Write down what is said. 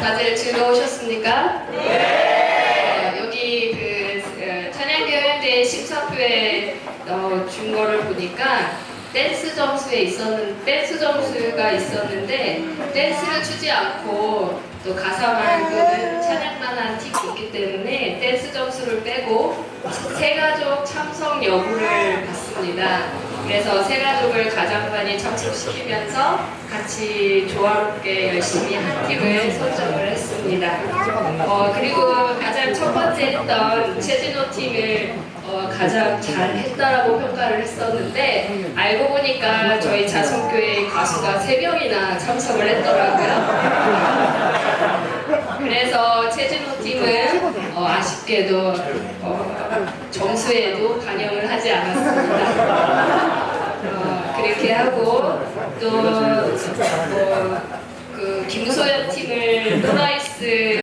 다들 즐거우셨습니까? 네. 여기 그 어, 찬양교회대 심사표에 어, 준 거를 보니까 댄스 점수에 있었는 댄스 점수가 있었는데 댄스를 추지 않고 또 가사만 또는 찬양만 한 팁이 있기 때문에 댄스 점수를 빼고 세가족 참석 여부를 봤습니다. 그래서 세 가족을 가장반이 참석시키면서 같이 조화롭게 열심히 한 팀을 선정을 했습니다. 어, 그리고 가장 첫 번째 했던 최진호 팀을 어, 가장 잘 했다라고 평가를 했었는데 알고 보니까 저희 자성교회 가수가 3명이나 참석을 했더라고요. 그래서 최진호 팀은 어, 아쉽게도 어, 점수에도 반영을 하지 않았습니다. 어, 그렇게 하고 또그 김소연 팀을 노라이스